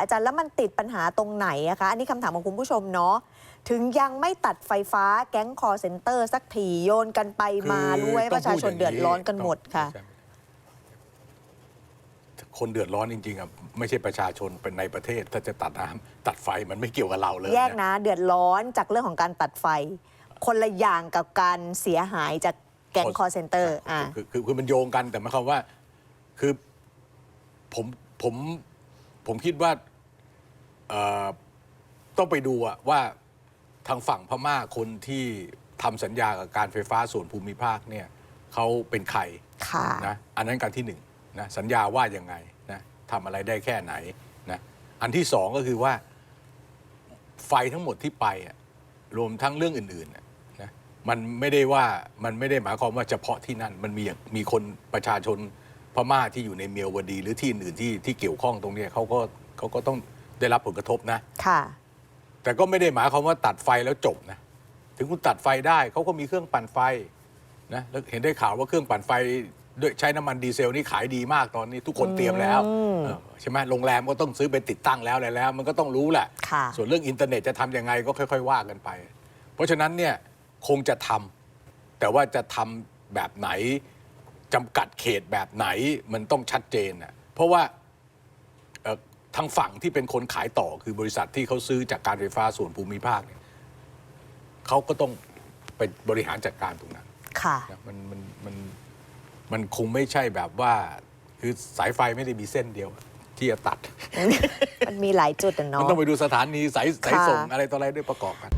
อาจารย์แล้วมันติดปัญหาตรงไหนอะคะ อันนี้คำถามของคุณผู้ชมเนาะถึงยังไม่ตัดไฟฟ้าแก๊งคอเซ็นเตอร์สักทีโยนกันไปมาคือรู้ไว้ต้ปองระชาชนพูย่งเดือดร้อนกันหมดค่ะใช่คนเดือดร้อนจริงๆอะไม่ใช่ประชาชนเป็นในประเทศ ถ้าจะตัดน้ำตัดไฟมันไม่เกี่ยวกับเราเลยแยกนะ เดือดร้อนจากเรื่องของการตัดไฟ คนละอย่างกับการเสียหายจากแก๊งคอเซ็นเตอร์อ่า คือคือคือมันโยงกันแต่หมายความว่า คือผมผม ผมคิดว่าเอ่อต้องไปดูอะว่าทางฝั่งพม่าคนที่ทำสัญญากับการไฟฟ้าส่วนภูมิภาคเนี่ยเขาเป็นใครค่ะ นะอันนั้นการที่หนึ่งนะสัญญาว่ายังไงนะทำอะไรได้แค่ไหนนะอันที่สองก็คือว่าไฟทั้งหมดที่ไปอะรวมทั้งเรื่องอื่นๆน่ะนะมันไม่ได้ว่ามันไม่ได้หมายความว่าเฉพาะที่นั่น มันมีมีคนประชาชน พม่าที่อยู่ในเมียวดีหรือที่อื่นๆที่ที่เกี่ยวข้องตรงเนี้ยเขาก็เขาก็ต้องได้รับผลกระทบนะ ค่ะ แต่ก็ไม่ได้หมายความว่าตัดไฟแล้วจบนะ ถึงคุณตัดไฟได้เขาก็มีเครื่องปั่นไฟนะแล้วเห็นได้ข่าวว่าเครื่องปั่นไฟด้วยใช้น้ำมันดีเซลนี่ขายดีมากตอนนี้ทุกคนเตรียมแล้วอืมเออใช่ไหมโรงแรมก็ต้องซื้อไปติดตั้งแล้วอะไรแล้ว มันก็ต้องรู้แหละค่ะส่วนเรื่องอินเทอร์เน็ตจะทำยังไงก็ค่อย ๆ ว่ากันไป เพราะฉะนั้นเนี่ยคงจะทำแต่ว่าจะทำแบบไหน จำกัดเขตแบบไหนมันต้องชัดเจนนะเพราะว่าเอ่อทางฝั่งที่เป็นคนขายต่อคือบริษัทที่เขาซื้อจากการไฟฟ้าส่วนภูมิภาคเนี่ยเขาก็ต้องไปบริหารจัดการตรงนั้นค่ะนะมันมันมันมันคงไม่ใช่แบบว่า คือสายไฟไม่ได้มีเส้นเดียว ที่จะตัด มันมีหลายจุดอะมันเนาะต้องไปดูสถานีสายสายค่ะส่งอะไรต่ออะไรด้วยประกอบกัน